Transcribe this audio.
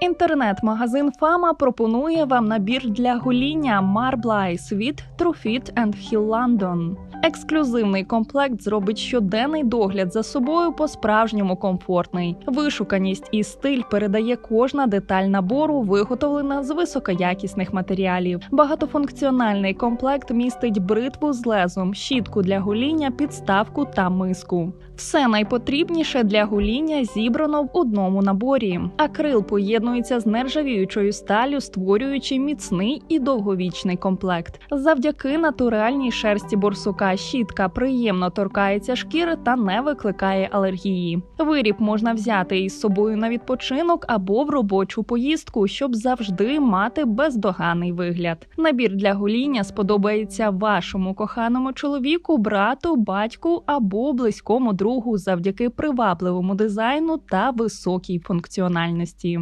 Інтернет-магазин Фама пропонує вам набір для гоління Marblice від Truefit and Hill London. Ексклюзивний комплект зробить щоденний догляд за собою по-справжньому комфортний. Вишуканість і стиль передає кожна деталь набору, виготовлена з високоякісних матеріалів. Багатофункціональний комплект містить бритву з лезом, щітку для гоління, підставку та миску. Все найпотрібніше для гоління зібрано в одному наборі. Акрил поєднується з нержавіючою сталю, створюючи міцний і довговічний комплект. Завдяки натуральній шерсті борсука щітка приємно торкається шкіри та не викликає алергії. Виріб можна взяти із собою на відпочинок або в робочу поїздку, щоб завжди мати бездоганний вигляд. Набір для гоління сподобається вашому коханому чоловіку, брату, батьку або близькому другу завдяки привабливому дизайну та високій функціональності.